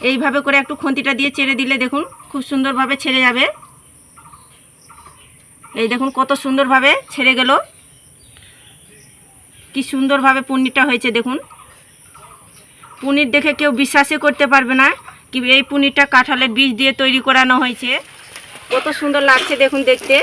এইভাবে করে একটু খন্তিটা দিয়ে চেড়ে দিলে দেখুন খুব সুন্দরভাবে ছেড়ে যাবে। এই দেখুন কত সুন্দরভাবে ছেড়ে গেল। কি সুন্দরভাবে পনিরটা হয়েছে দেখুন। পনির দেখে কেউ বিশ্বাসই করতে পারবে না কি এই পনিরটা কাঁঠালের বীজ দিয়ে তৈরি করানো হয়েছে। কত সুন্দর লাগছে দেখুন দেখতে।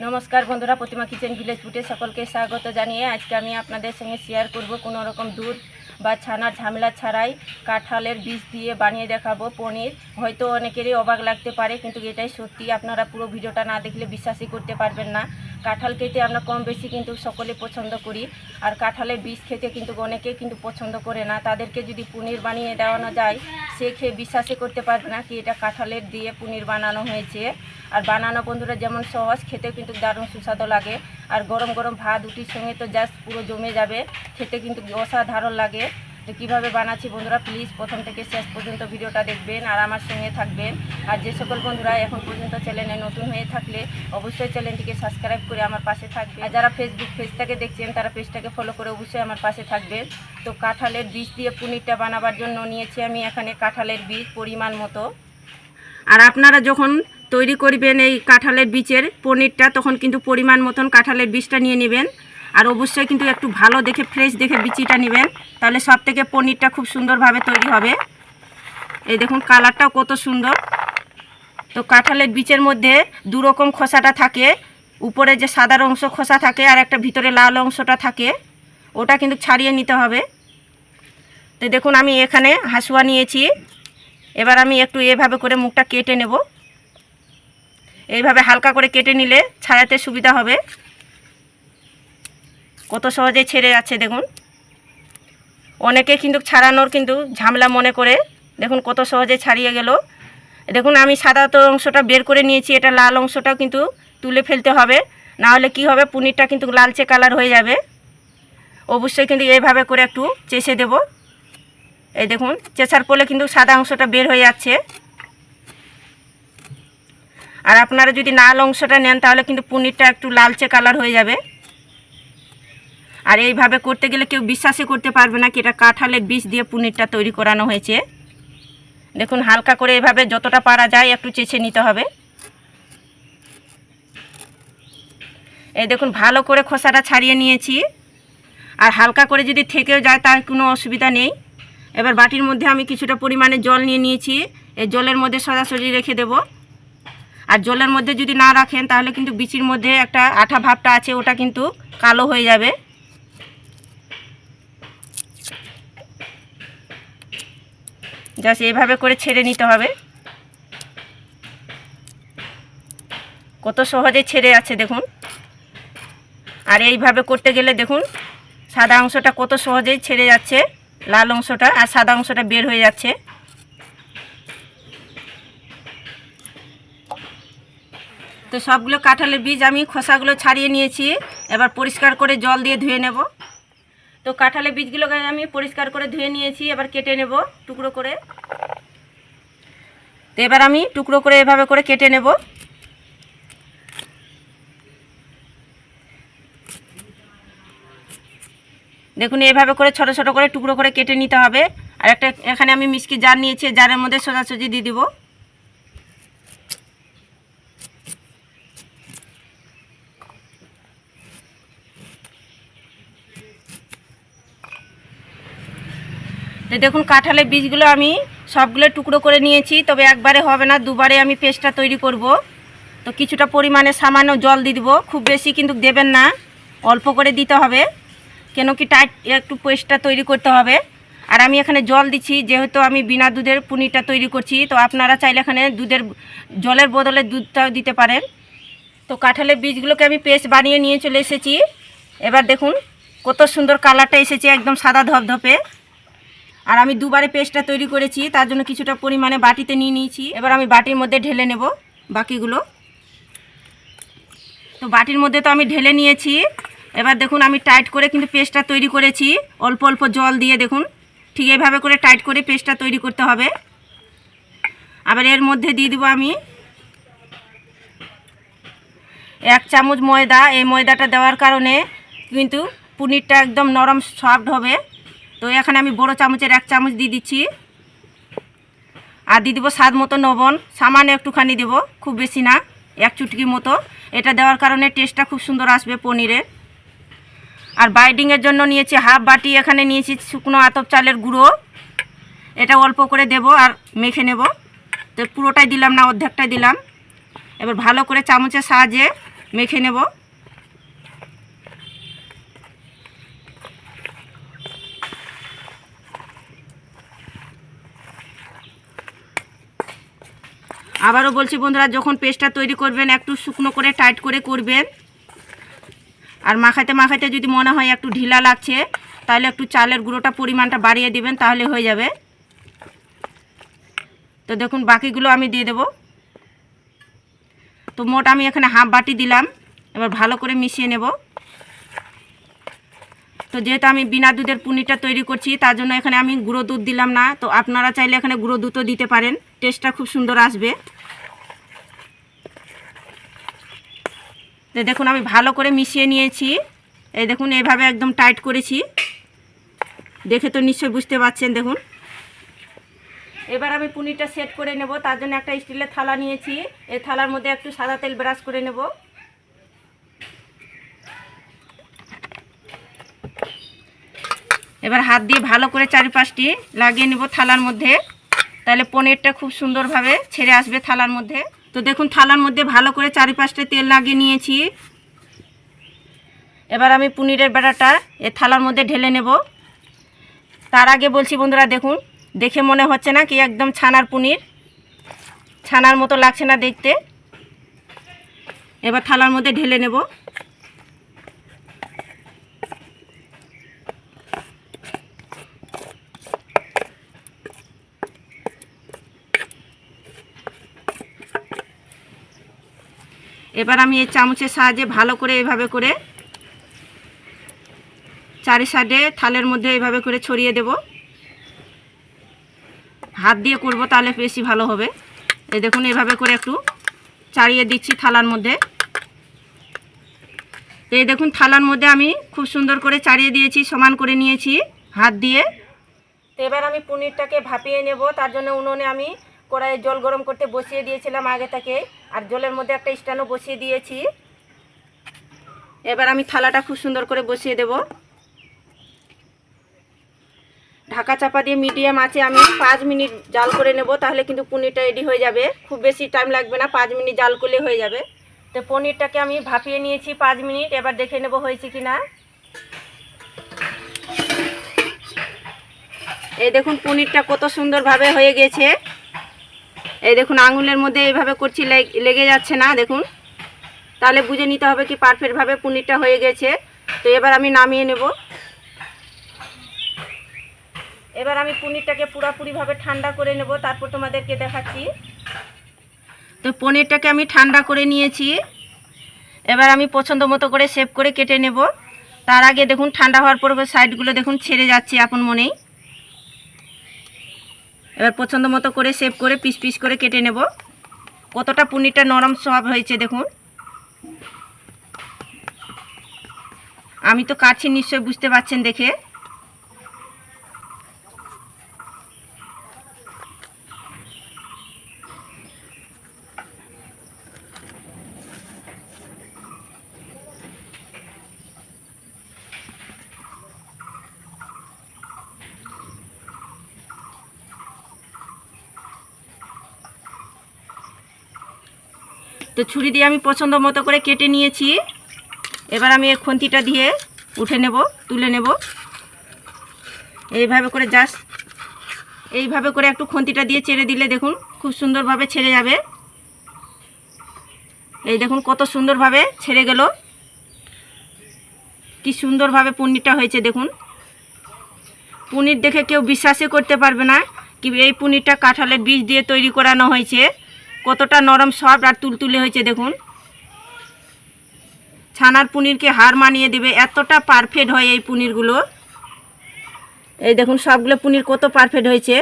নমস্কার বন্ধুরা, প্রতিমা কিচেন ভিলেজ ফুটে সকলকে স্বাগত জানিয়ে আজকে আমি আপনাদের সঙ্গে শেয়ার করব কোনো রকম দুধ বা ছানার ঝামেলা ছাড়াই কাঁঠালের বীজ দিয়ে বানিয়ে দেখাবো পনির। হয়তো অনেকেরই অবাক লাগতে পারে, কিন্তু এটাই সত্যি। আপনারা পুরো ভিডিওটা না দেখলে বিশ্বাসই করতে পারবেন না। কাঁঠাল খেতে আমরা কম বেশি কিন্তু সকলে পছন্দ করি। আর কাঁঠালের বীজ খেতে কিন্তু অনেকে কিন্তু পছন্দ করে না। তাদেরকে যদি পনির বানিয়ে দেওয়ানো যায়, সে খেয়ে বিশ্বাসই করতে পারবে না কি এটা কাঁঠালের দিয়ে পনির বানানো হয়েছে। আর বানানো বন্ধুরা যেমন সহজ, খেতেও কিন্তু দারুণ সুস্বাদু লাগে। আর গরম গরম ভাত, রুটির সঙ্গে তো জাস্ট পুরো জমে যাবে। খেতে কিন্তু অসাধারণ লাগে। তো কীভাবে বানাচ্ছি বন্ধুরা প্লিজ প্রথম থেকে শেষ পর্যন্ত ভিডিওটা দেখবেন আর আমার সঙ্গে থাকবেন। আর যে সকল বন্ধুরা এখন পর্যন্ত চ্যানেলে নতুন হয়ে থাকলে অবশ্যই চ্যানেলটিকে সাবস্ক্রাইব করে আমার পাশে থাকবে আর যারা ফেসবুক পেজটাকে দেখছেন, তারা পেজটাকে ফলো করে অবশ্যই আমার পাশে থাকবেন। তো কাঁঠালের বীজ দিয়ে পনিরটা বানাবার জন্য নিয়েছি আমি এখানে কাঁঠালের বীজ পরিমাণ মতো। আর আপনারা যখন তৈরি করবেন এই কাঁঠালের বীজের। পনিরটা তখন কিন্তু পরিমাণ মতন কাঁঠালের বীজটা নিয়ে নেবেন। আর অবশ্যই কিন্তু একটু ভালো দেখে ফ্রেশ দেখে বিচিটা নেবেন। তাহলে সব থেকে পনিরটা খুব সুন্দরভাবে তৈরি হবে। এই দেখুন, কালারটাও কত সুন্দর। তো কাঁঠালের বীজের মধ্যে দু রকম খোসাটা থাকে। উপরে যে সাদা অংশ খোসা থাকে আর একটা ভিতরে লাল অংশটা থাকে। ওটা কিন্তু ছাড়িয়ে নিতে হবে। তো দেখুন, আমি এখানে হাসুয়া নিয়েছি। এবার আমি একটু এভাবে করে মুখটা কেটে নেব। এইভাবে হালকা করে কেটে নিলে ছাড়াতে সুবিধা হবে। কত সহজে ছেড়ে যাচ্ছে দেখুন। অনেকে কিন্তু ছাড়ানোর কিন্তু ঝামেলা মনে করে। দেখুন কত সহজে ছাড়িয়ে গেল। দেখুন আমি সাদা তো অংশটা বের করে নিয়েছি, এটা লাল অংশটাও কিন্তু তুলে ফেলতে হবে। না হলে কি হবে? পনিরটা কিন্তু লালচে কালার হয়ে যাবে। অবশ্যই কিন্তু এইভাবে করে একটু চেষে দেব। এই দেখুন চেঁচার পরে কিন্তু সাদা অংশটা বের হয়ে যাচ্ছে। আর আপনারা যদি লাল অংশটা নেন, তাহলে কিন্তু পনিরটা একটু লালচে কালার হয়ে যাবে। আর এইভাবে করতে গেলে কেউ বিশ্বাসই করতে পারবে না কি এটা কাঁঠালের বীজ দিয়ে পনিরটা তৈরি করানো হয়েছে। দেখুন, হালকা করে এভাবে যতটা পারা যায় একটু চেঁচে নিতে হবে। এই দেখুন, ভালো করে খোসাটা ছাড়িয়ে নিয়েছি। আর হালকা করে যদি থেকেও যায়, তার কোনো অসুবিধা নেই। এবার বাটির মধ্যে আমি কিছুটা পরিমাণে জল নিয়ে নিয়েছি। এই জলের মধ্যে সোজাসুজি রেখে দেব। আর জলের মধ্যে যদি না রাখেন, তাহলে কিন্তু বিচির মধ্যে একটা আঠা ভাবটা আছে, ওটা কিন্তু কালো হয়ে যাবে। জাস্ট এইভাবে করে ছেড়ে নিতে হবে। কত সহজে ছেড়ে আছে, দেখুন। আর এইভাবে করতে গেলে, দেখুন, সাদা অংশটা কত সহজেই ছেড়ে যাচ্ছে, লাল অংশটা আর সাদা অংশটা বের হয়ে যাচ্ছে। তো সবগুলো কাঁঠালের বীজ আমি খোসাগুলো ছাড়িয়ে নিয়েছি। এবার পরিষ্কার করে জল দিয়ে ধুয়ে নেব। তো কাঁঠালের বীজগুলোকে আমি পরিষ্কার করে ধুয়ে নিয়েছি, এবার কেটে নেব টুকরো করে। তো এবার আমি টুকরো করে এভাবে করে কেটে নেব। দেখুন, এভাবে করে ছোট ছোট করে টুকরো করে কেটে নিতে হবে। আর একটা, এখানে আমি মিষ্টি জার নিয়েছি, জারের মধ্যে সোজাসুজি দিয়ে দিব। তো দেখুন, কাঁঠালের বীজগুলো আমি সবগুলো টুকরো করে নিয়েছি, তবে একবারে হবে না, দুবারে আমি পেস্টটা তৈরি করব। তো কিছুটা পরিমাণে সামান্য জল দিয়ে দিব, খুব বেশি কিন্তু দেবেন না, অল্প করে দিতে হবে, কেন কি টাইট একটু পেস্টটা তৈরি করতে হবে। আর আমি এখানে জল দিচ্ছি, যেহেতু আমি বিনা দুধের পনিরটা তৈরি করছি, তো আপনারা চাইলে এখানে দুধের, জলের বদলে দুধটাও দিতে পারেন। তো কাঁঠালের বীজগুলোকে আমি পেস্ট বানিয়ে নিয়ে চলে এসেছি। এবার দেখুন, কত সুন্দর কালারটা এসেছে, একদম সাদা ধপধপে আর আমি দুবারে পেস্টটা তৈরি করেছি, তার জন্য কিছুটা পরিমাণে বাটিতে নিয়ে নিয়েছি। এবার আমি বাটির মধ্যে ঢেলে নেব বাকিগুলো। তো বাটির মধ্যে তো আমি ঢেলে নিয়েছি। এবার দেখুন, আমি টাইট করে কিন্তু পেস্টটা তৈরি করেছি। অল্প অল্প জল দিয়ে দেখুন, ঠিক এইভাবে করে টাইট করে পেস্টটা তৈরি করতে হবে। আবার এর মধ্যে দিয়ে দিব আমি এক চামচ ময়দা। এই ময়দাটা দেওয়ার কারণে কিন্তু পনিরটা একদম নরম, সফট হবে। তো এখানে আমি বড় চামচের এক চামচ দিয়ে দিচ্ছি। আর দিয়ে দেবো স্বাদ মতো লবণ, সামান্য একটুখানি দেবো, খুব বেশি না, এক চুটকি মতো। এটা দেওয়ার কারণে টেস্টটা খুব সুন্দর আসবে পনিরের আর বাইডিংয়ের জন্য নিয়েছি হাফ বাটি, এখানে নিয়েছি শুকনো আতপ চালের গুঁড়ো। এটা অল্প করে দেব আর মেখে নেব। তো পুরোটাই দিলাম না, অর্ধেকটাই দিলাম। এবার ভালো করে চামচের সাহায্যে মেখে নেব। আবারও বলছি বন্ধুরা, যখন পেস্টটা তৈরি করবেন, একটু শুকনো করে, টাইট করে করবেন। আর মাখাতে মাখাতে যদি মনে হয় একটু ঢিলা লাগছে, তাহলে একটু চালের গুঁড়োটা পরিমাণটা বাড়িয়ে দিবেন, তাহলে হয়ে যাবে। তো দেখুন, বাকিগুলো আমি দিয়ে দেব। তো মোট আমি এখানে হাফ বাটি দিলাম। এবার ভালো করে মিশিয়ে নেব। তো যেহেতু আমি বিনা দুধের পনিরটা তৈরি করছি, তার জন্য এখানে আমি গুঁড়ো দুধ দিলাম না। তো আপনারা চাইলে এখানে গুঁড়ো দুধও দিতে পারেন। টেস্টটা খুব সুন্দর আসবে। দেখুন, আমি ভালো করে মিশিয়ে নিয়েছি। এই দেখুন এইভাবে একদম টাইট করেছি। দেখে তো নিশ্চয়ই বুঝতে পারছেন, দেখুন। এবার আমি পনিরটা সেট করে নেব। তার জন্য একটা স্টিলের থালা নিয়েছি। এই থালার মধ্যে একটু সাদা তেল ব্রাশ করে নেব। এবার হাত দিয়ে ভালো করে চারিপাশটি লাগিয়ে নেব থালার মধ্যে। তাহলে পনিরটা খুব সুন্দরভাবে ছেড়ে আসবে থালার মধ্যে। তো দেখুন, থালার মধ্যে ভালো করে চারিপাশটা তেল লাগিয়ে নিয়েছি। এবার আমি পনিরের বেড়াটা এ থালার মধ্যে ঢেলে নেব। তার আগে বলছি বন্ধুরা, দেখুন, দেখে মনে হচ্ছে না কি একদম ছানার পনির? ছানার মতো লাগছে না দেখতে। এবার থালার মধ্যে ঢেলে নেব। এবার আমি এই চামচের সাহায্যে ভালো করে এভাবে করে চারি সাইডে থালের মধ্যে এইভাবে করে ছড়িয়ে দেব। হাত দিয়ে করব তাহলে বেশি ভালো হবে। এই দেখুন, এভাবে করে একটু চাড়িয়ে দিচ্ছি থালার মধ্যে। এই দেখুন, থালার মধ্যে আমি খুব সুন্দর করে চাড়িয়ে দিয়েছি, সমান করে নিয়েছি হাত দিয়ে। এবার আমি পনিরটাকে ভাপিয়ে নেব, তার জন্য উনুনে আমি কড়াইয়ে জল গরম করতে বসিয়ে দিয়েছিলাম আগে থেকে। আর জলের মধ্যে একটা স্ট্যান্ডও বসিয়ে দিয়েছি। এবার আমি থালাটা খুব সুন্দর করে বসিয়ে দেব। ঢাকা চাপা দিয়ে মিডিয়াম আছে আমি পাঁচ মিনিট জাল করে নেব, তাহলে কিন্তু পনিরটা রেডি হয়ে যাবে। খুব বেশি টাইম লাগবে না, পাঁচ মিনিট জাল করলে হয়ে যাবে। তো পনিরটাকে আমি ভাপিয়ে নিয়েছি পাঁচ মিনিট, এবার দেখে নেব হয়েছে কি না এই দেখুন, পনিরটা কত সুন্দরভাবে হয়ে গেছে। এই দেখুন, আঙুলের মধ্যে এইভাবে করছি লেগ- যাচ্ছে না, দেখুন। তাহলে বুঝে নিতে হবে কি পারফেক্টভাবে পনিরটা হয়ে গেছে। তো এবার আমি নামিয়ে নেব। এবার আমি পনিরটাকে পুরোপুরিভাবে ঠান্ডা করে নেব, তারপর তোমাদেরকে দেখাচ্ছি। তো পনিরটাকে আমি ঠান্ডা করে নিয়েছি। এবার আমি পছন্দ মতো করে শেপ করে কেটে নেব। তার আগে দেখুন, ঠান্ডা হওয়ার পর সাইডগুলো দেখুন, ছেড়ে যাচ্ছে আপন মনেই। এবার পছন্দ মতো করে সেভ করে পিস পিস করে কেটে নেব। কতটা পনিরটা নরম সব হয়েছে দেখুন। আমি তো কাটছি নিশ্চয় বুঝতে পারছেন দেখে। তো ছুরি দিয়ে আমি পছন্দ মতো করে কেটে নিয়েছি। এবার আমি এই খুন্তিটা দিয়ে উঠে নেব, তুলে নেব। এইভাবে করে জাস্ট এইভাবে করে একটু খুন্তিটা দিয়ে ছেড়ে দিলে দেখুন খুব সুন্দরভাবে ছেড়ে যাবে। এই দেখুন কত সুন্দরভাবে ছেড়ে গেল। কি সুন্দরভাবে পনিরটা হয়েছে দেখুন। পনির দেখে কেউ বিশ্বাসই করতে পারবে না কি এই পনিরটা কাঁঠালের বীজ দিয়ে তৈরি করানো হয়েছে। কতটা নরম সফট আর তুলতুলে হয়েছে দেখুন। ছানার পনিরকে হার মানিয়ে দেবে, এতটা পারফেক্ট হয় এই পনিরগুলো। এই দেখুন, সবগুলো পনির কত পারফেক্ট হয়েছে।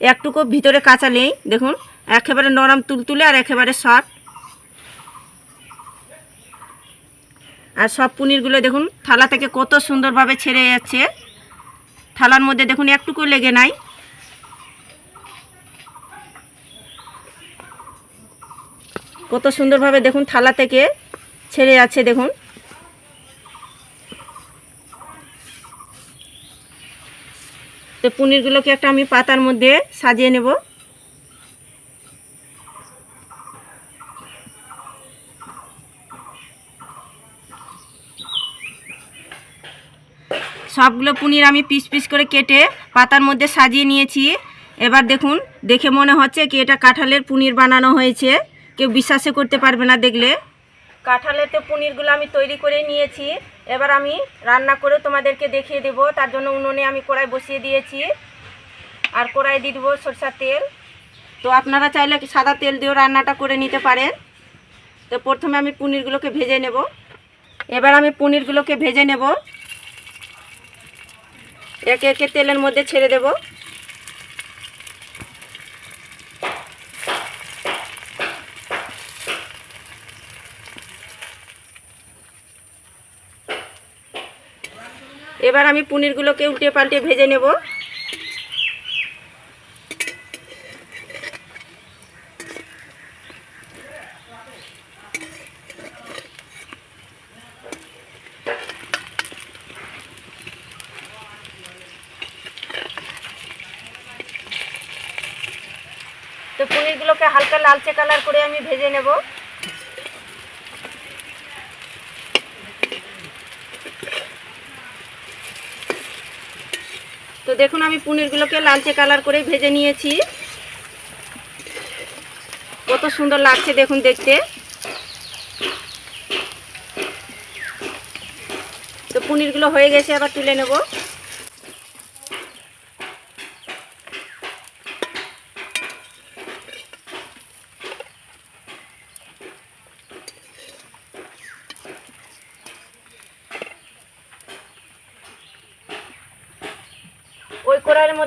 একটুকু ভিতরে কাঁচা নেই, দেখুন, একেবারে নরম তুলতুলে আর একেবারে সফট আর সব পনিরগুলো দেখুন, থালা থেকে কত সুন্দরভাবে ছেড়ে যাচ্ছে। থালার মধ্যে দেখুন, একটুকু লেগে নাই। কত সুন্দরভাবে দেখুন থালা থেকে ছেড়ে যাচ্ছে দেখুন। তো পনিরগুলোকে একটা আমি পাতার মধ্যে সাজিয়ে নেব। সবগুলো পনির আমি পিস পিস করে কেটে পাতার মধ্যে সাজিয়ে নিয়েছি। এবার দেখুন, দেখে মনে হচ্ছে কি এটা কাঁঠালের পনির বানানো হয়েছে। কেউ বিশ্বাসে করতে পারবে না দেখলে। কাঁঠালের তো পনিরগুলো আমি তৈরি করে নিয়েছি। এবার আমি রান্না করে তোমাদেরকে দেখিয়ে দেবো। তার জন্য উনুনে আমি কড়াই বসিয়ে দিয়েছি। আর কড়াই দিয়ে দেবো সরষার তেল। তো আপনারা চাইলে সাদা তেল দিয়েও রান্নাটা করে নিতে পারেন। তো প্রথমে আমি পনিরগুলোকে ভেজে নেব। এবার আমি পনিরগুলোকে ভেজে নেব। একে একে তেলের মধ্যে ছেড়ে দেব। এবার আমি পনিরগুলোকে উল্টে পাল্টে ভেজে নেব। তো পনিরগুলোকে হালকা লালচে কালার করে আমি ভেজে নেব। দেখুন, আমি পনিরগুলোকে লালচে কালার করে ভেজে নিয়েছি। কত সুন্দর লাগছে দেখুন দেখতে। তো পনিরগুলো হয়ে গেছে আবার তুলে নেব।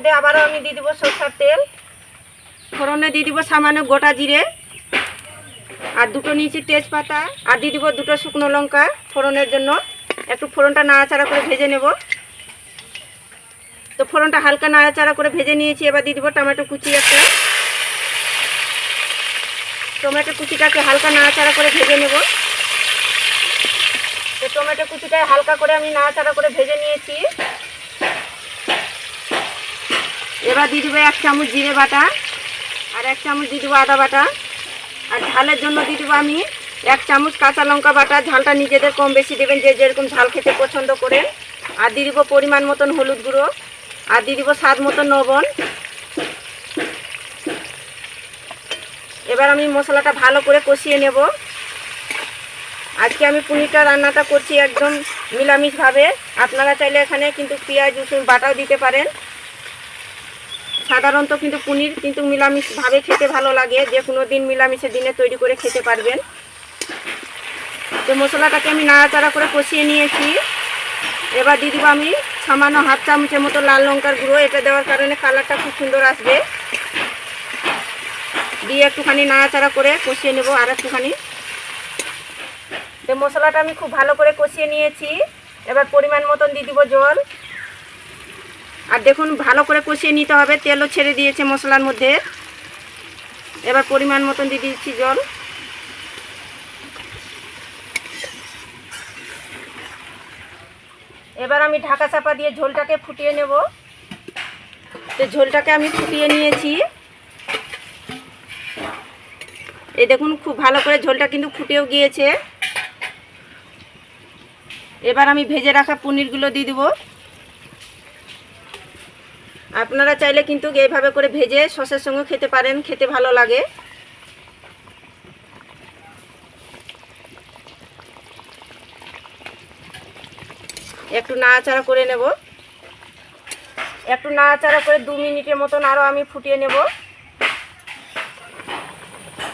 মধ্যে আবারও আমি দিয়ে দেবো সরষার তেল। ফোড়নে দিয়ে দিব সামান্য গোটা জিরে আর দুটো নিয়েছি তেজপাতা আর দিয়ে দিব দুটো শুকনো লঙ্কা ফোড়নের জন্য। একটু ফোড়নটা নাড়াচাড়া করে ভেজে নেব। তো ফোড়নটা হালকা নাড়াচাড়া করে ভেজে নিয়েছি, এবার দিয়ে দিব টমেটো কুচি একটা। টমেটো কুচিটাকে হালকা নাড়াচাড়া করে ভেজে নেব। তো টমেটো কুচিটা হালকা করে আমি নাড়াচাড়া করে ভেজে নিয়েছি। এবার দিয়ে দেবো এক চামচ জিরে বাটা আর এক চামচ দিয়ে দেবো আদা বাটা। আর ঝালের জন্য দিয়ে দেবো আমি এক চামচ কাঁচা লঙ্কা বাটা। ঝালটা নিজেদের কম বেশি দেবেন যে যেরকম ঝাল খেতে পছন্দ করেন। আর দিয়ে দেবো পরিমাণ মতন হলুদ গুঁড়ো। আর দিয়ে দেবো স্বাদ মতন লবণ। এবার আমি মশলাটা ভালো করে কষিয়ে নেব। আজকে আমি পনিরটা রান্নাটা করছি একদম নিরামিষভাবে আপনারা চাইলে এখানে কিন্তু পেঁয়াজ রসুন বাটাও দিতে পারেন। সাধারণত কিন্তু পনির কিন্তু নিরামিষভাবে খেতে ভালো লাগে। যে কোনো দিন নিরামিষের দিনে তৈরি করে খেতে পারবেন। তো মশলাটাকে আমি নাড়াচাড়া করে কষিয়ে নিয়েছি। এবার দিয়ে দিব আমি সামান্য হাফ চামচের মতো লাল লঙ্কার গুঁড়ো। এটা দেওয়ার কারণে কালারটা খুব সুন্দর আসবে। দিয়ে একটুখানি নাড়াচাড়া করে কষিয়ে নেব আর একটুখানি। তো মশলাটা আমি খুব ভালো করে কষিয়ে নিয়েছি। এবার পরিমাণ মতন দিয়ে দিব জল। আর দেখুন, ভালো করে কষিয়ে নিতে হবে। তেলও ছেড়ে দিয়েছে মশলার মধ্যে। এবার পরিমাণ মতন দিয়ে দিচ্ছি জল। এবার আমি ঢাকা চাপা দিয়ে ঝোলটাকে ফুটিয়ে নেব। তো ঝোলটাকে আমি ফুটিয়ে নিয়েছি। এই দেখুন, খুব ভালো করে ঝোলটা কিন্তু ফুটেও গিয়েছে। এবার আমি ভেজে রাখা পনিরগুলো দিয়ে দেবো। আপনারা চাইলে কিন্তু এইভাবে করে ভেজে সসের সঙ্গে খেতে পারেন, খেতে ভালো লাগে। একটু নাড়াচাড়া করে নেব। একটু নাড়াচাড়া করে দু মিনিটের মতন আরও আমি ফুটিয়ে নেব।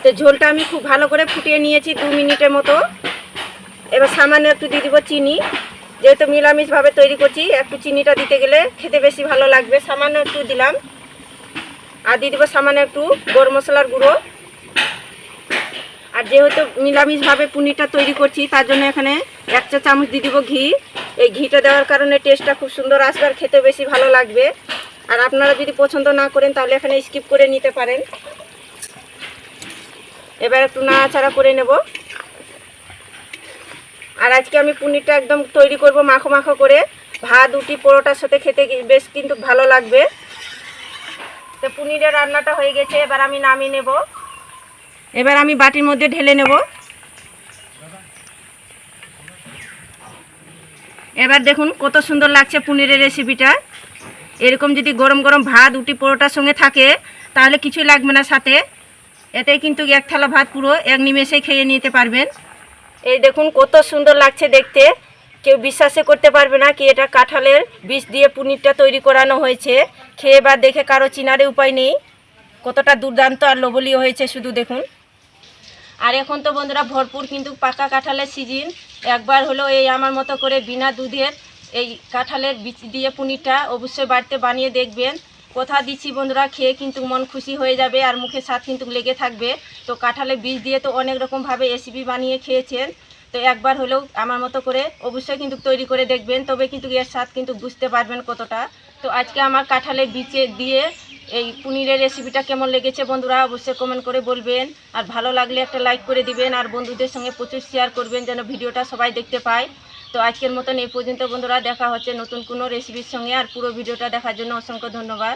তো ঝোলটা আমি খুব ভালো করে ফুটিয়ে নিয়েছি দু মিনিটের মতো। এবার সামান্য একটু দিয়ে দিব চিনি। যেহেতু নিরামিষভাবে তৈরি করছি, একটু চিনিটা দিতে গেলে খেতে বেশি ভালো লাগবে। সামান্য একটু দিলাম। আর দিয়ে দেবো সামান্য একটু গরম মশলার গুঁড়ো। আর যেহেতু নিরামিষভাবে পনিরটা তৈরি করছি, তার জন্য এখানে এক চা চামচ দিয়ে দিব ঘি। এই ঘিটা দেওয়ার কারণে টেস্টটা খুব সুন্দর আসবে আর খেতে বেশি ভালো লাগবে। আর আপনারা যদি পছন্দ না করেন, তাহলে এখানে স্কিপ করে নিতে পারেন। এবার একটু নাড়াচাড়া করে নেব। আর আজকে আমি পনিরটা একদম তৈরি করব মাখো মাখো করে। ভাত, রুটি, পরোটার সাথে খেতে বেশ কিন্তু ভালো লাগবে। তো পনিরের রান্নাটা হয়ে গেছে, এবার আমি নামিয়ে নেব। এবার আমি বাটির মধ্যে ঢেলে নেব। এবার দেখুন কত সুন্দর লাগছে পনিরের রেসিপিটা এরকম যদি গরম গরম ভাত, রুটি, পরোটার সঙ্গে থাকে, তাহলে কিছুই লাগবে না সাথে। এতে কিন্তু এক থালা ভাত পুরো এক নিমেষেই খেয়ে নিতে পারবেন। এই দেখুন, কত সুন্দর লাগছে দেখতে। কেউ বিশ্বাসে করতে পারবে না কি এটা কাঁঠালের বীজ দিয়ে পনিরটা তৈরি করানো হয়েছে। খেয়ে বা দেখে কারও চিনারে উপায় নেই। কতটা দুর্দান্ত আর লোভলীয় হয়েছে শুধু দেখুন। আর এখন তো বন্ধুরা ভরপুর কিন্তু পাকা কাঁঠালের সিজন। একবার হলো এই আমার মতো করে বিনা দুধের এই কাঁঠালের বীজ দিয়ে পনিরটা অবশ্যই বাড়িতে বানিয়ে দেখবেন। কথা দিচ্ছি বন্ধুরা, খেয়ে কিন্তু মন খুশি হয়ে যাবে আর মুখে স্বাদ কিন্তু লেগে থাকবে। তো কাঁঠালের বীজ দিয়ে তো অনেক রকমভাবে রেসিপি বানিয়ে খেয়েছেন। তো একবার হলেও আমার মতো করে অবশ্যই কিন্তু তৈরি করে দেখবেন, তবে কিন্তু এর স্বাদ কিন্তু বুঝতে পারবেন কতটা। তো আজকে আমার কাঁঠালের বীজে দিয়ে এই পনিরের রেসিপিটা কেমন লেগেছে বন্ধুরা, অবশ্যই কমেন্ট করে বলবেন। আর ভালো লাগলে একটা লাইক করে দিবেন, আর বন্ধুদের সঙ্গে প্রচুর শেয়ার করবেন, যেন ভিডিওটা সবাই দেখতে পায়। তো আজকের মতন এই পর্যন্ত বন্ধুরা, দেখা হচ্ছে নতুন কোনো রেসিপির সঙ্গে। আর পুরো ভিডিওটা দেখার জন্য অসংখ্য ধন্যবাদ।